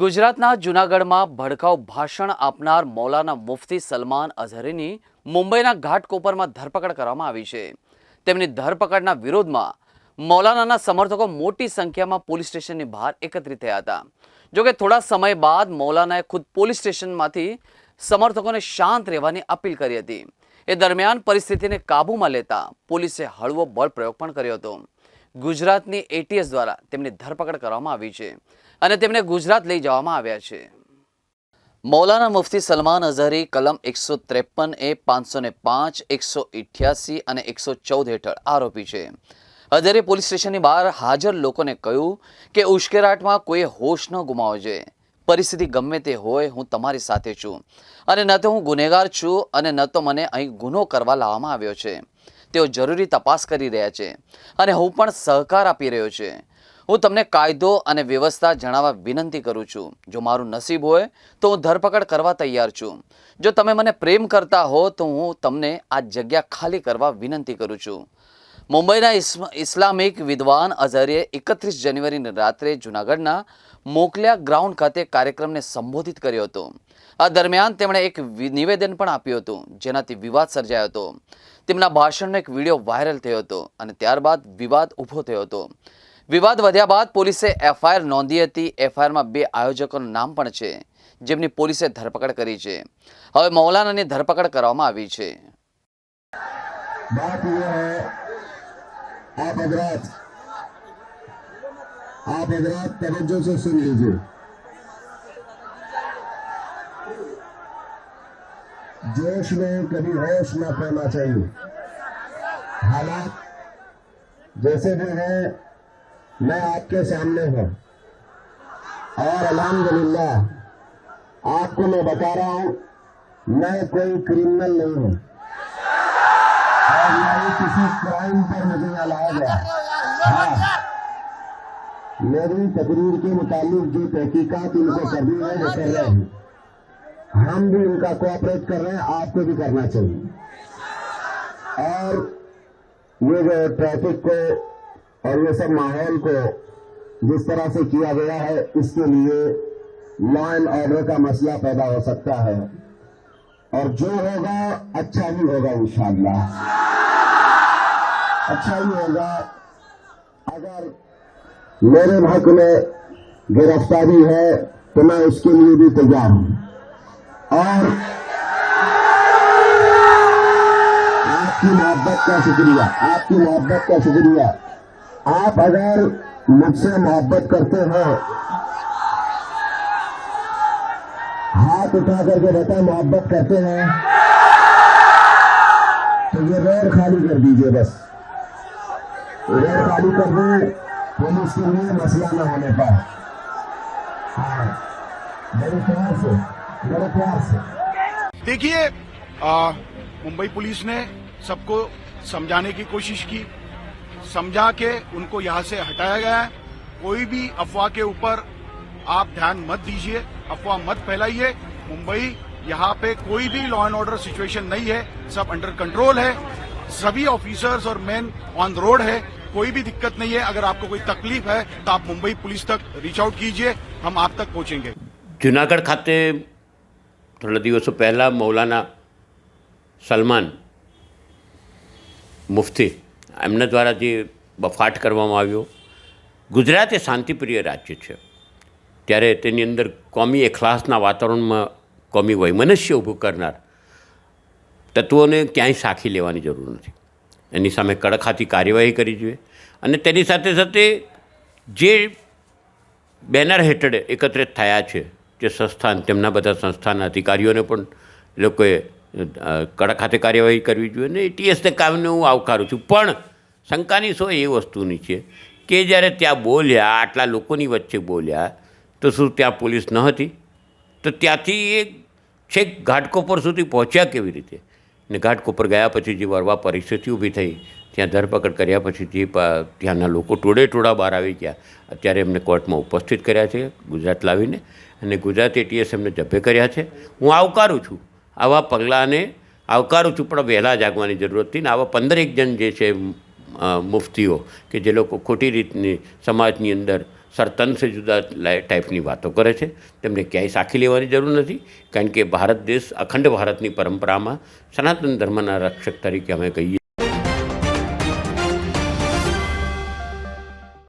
ગુજરાતના જૂનાગઢમાં ભડકાઉ ભાષણ આપનાર મૌલાના મુફતી સલમાન અઝહરીની મુંબઈના ઘાટકોપરમાં ધરપકડ કરવામાં આવી છે. તેમની ધરપકડના વિરોધમાં મૌલાનાના સમર્થકો મોટી સંખ્યામાં પોલીસ સ્ટેશનની બહાર એકત્રિત થયા હતા. જોકે થોડા સમય બાદ મૌલાનાએ ખુદ પોલીસ સ્ટેશનમાંથી સમર્થકોને શાંત રહેવાની અપીલ કરી હતી. એ દરમિયાન પરિસ્થિતિને કાબૂમાં લેતા પોલીસે હળવો બળ પ્રયોગ પણ કર્યો હતો. ગુજરાતની એટીએસ દ્વારા તેમની ધરપકડ કરવામાં આવી છે અને તેમને ગુજરાત લઈ જવામાં આવ્યા છે. મૌલાના મુફતી સલમાન અઝહરી કલમ એકસો ત્રેપન એ પાંચસો ને પાંચ, એકસો ઇઠ્યાસી અને એકસો ચૌદ હેઠળ આરોપી છે. અઝહરે પોલીસ સ્ટેશનની બહાર હાજર લોકોને કહ્યું કે ઉશ્કેરાટમાં કોઈ હોશ ન ગુમાવવો જોઈએ પરિસ્થિતિ ગમે તે હોય હું તમારી સાથે છું અને ન તો હું ગુનેગાર છું અને ન તો મને અહીં ગુનો કરવા લાવવામાં આવ્યો છે. તેઓ જરૂરી તપાસ કરી રહ્યા છે અને હું પણ સહકાર આપી રહ્યો છે. હું તમને કાયદો અને વ્યવસ્થા જણાવવા વિનંતી કરું છું. જો મારું નસીબ હોય તો હું ધરપકડ કરવા તૈયાર છું. જો તમે મને પ્રેમ કરતા હો તો હું તમને આ જગ્યા ખાલી કરવા વિનંતી કરું છું. મુંબઈના ઇસ્લામિક વિદ્વાન અઝહરે એકત્રીસ જાન્યુઆરીની રાત્રે જૂનાગઢના મોકલ્યા ગ્રાઉન્ડ ખાતે કાર્યક્રમને સંબોધિત કર્યો હતો. આ દરમિયાન તેમણે એક નિવેદન પણ આપ્યું હતું, જેનાથી વિવાદ સર્જાયો હતો. તેમના ભાષણનો એક વીડિયો વાયરલ થયો હતો અને ત્યારબાદ વિવાદ ઊભો થયો હતો. વિવાદ વધ્યા બાદ પોલીસે એફઆઈઆર નોંધી હતી. એફઆઈઆરમાં બે આયોજકોનું નામ પણ છે, જેમની પોલીસે ધરપકડ કરી છે. હવે મૌલાનાની ધરપકડ કરવામાં આવી છે. आप हजरात आप हजरात तवज्जो से सुन लीजिए। जोश में कभी होश ना खोना चाहिए। हालात जैसे भी हैं, मैं आपके सामने हूँ। और अल्हम्दुलिल्लाह, आपको मैं बता रहा हूँ, मैं कोई क्रिमिनल नहीं हूँ। किसी क्राइम पर मुझे लाया गया हाँ मेरी तकरीर के मुताबिक जो तहकीकत इनको करनी है, वो कर रहे हैं। हम भी उनका कोऑपरेट कर रहे हैं, आपको भी करना चाहिए। और ये जो ट्रैफ़िक को और ये सब माहौल को जिस तरह से किया गया है, इसके लिए लॉ एंड ऑर्डर का मसला पैदा हो सकता है। और जो होगा अच्छा ही होगा इंशाल्लाह अच्छा ही होगा। अगर मेरे हक में गिरफ्तारी है तो मैं उसके लिए भी तैयार हूँ। और आपकी मोहब्बत का शुक्रिया, आपकी मोहब्बत का शुक्रिया। आप अगर मुझसे मोहब्बत करते हो हाथ उठा करके बता मोहब्बत करते हैं। तो ये रोड खाली कर दीजिए बस। रोड खाली कर दें, पुलिस के लिए मसला न होने पाए। हाँ बड़े प्यार से बड़े प्यार से। देखिए मुंबई पुलिस ने सबको समझाने की कोशिश की। समझा के उनको यहाँ से हटाया गया है। कोई भी अफवाह के ऊपर आप ध्यान मत दीजिए, अफवाह मत फैलाइए। मुंबई यहाँ पे कोई भी लॉ एंड ऑर्डर सिचुएशन नहीं है सब अंडर कंट्रोल है सभी ऑफिसर्स और मैन ऑन रोड है कोई भी दिक्कत नहीं है अगर आपको कोई तकलीफ है तो आप मुंबई पुलिस तक रीच आउट कीजिए हम आप तक पहुंचेंगे જુનાગઢ ખાતે થોડા દિવસો પહેલાં મૌલાના સલમાન મુફતી એમના દ્વારા જે બફાટ કરવામાં આવ્યો ગુજરાત એ શાંતિપ્રિય રાજ્ય છે ત્યારે તેની અંદર કોમી એખલાસના વાતાવરણમાં કોમી વૈમનસ્ય ઊભું કરનાર. તત્વોને ક્યાંય સાખી લેવાની જરૂર નથી. એની સામે કડક કાર્યવાહી કરવી જોઈએ. અને તેની સાથે સાથે જે બેનર હેઠળ એકત્રિત થયા છે, જે સંસ્થાન, તેમના બધા સંસ્થાના અધિકારીઓને પણ લોકોએ કડક હાથે કાર્યવાહી કરવી જોઈએ. ને એટીએસને કામને હું આવકારું છું. પણ શંકાની સો એ વસ્તુની છે કે જ્યારે ત્યાં બોલ્યા, આટલા લોકોની વચ્ચે બોલ્યા, તો શું ત્યાં પોલીસ ન હતી? તો ત્યાંથી એ છેક ઘાટકોપર સુધી પહોંચ્યા કેવી રીતે? ને ઘાટકોપર ગયા પછી જે વરવા પરિસ્થિતિ ઊભી થઈ, ત્યાં ધરપકડ કર્યા પછી જે ત્યાંના લોકો ટોળે ટોળા બહાર આવી ગયા. અત્યારે એમને કોર્ટમાં ઉપસ્થિત કર્યા છે, ગુજરાત લાવીને, અને ગુજરાત એટીએસ એમને જબ્બે કર્યા છે. હું આવકારું છું. આવા પગલાંને આવકારું છું, પણ વહેલા જાગવાની જરૂર હતી ને આવા પંદરેક જણ જે છે મુફતીઓ, કે જે લોકો ખોટી રીતની સમાજની અંદર સર સે જુદા ટાઈપની વાતો કરે છે. તેમને ક્યાંય સાખી લેવાની જરૂર નથી, કારણ કે ભારત દેશ અખંડ ભારતની પરંપરામાં સનાતન ધર્મના રક્ષક તરીકે અમે કહીએ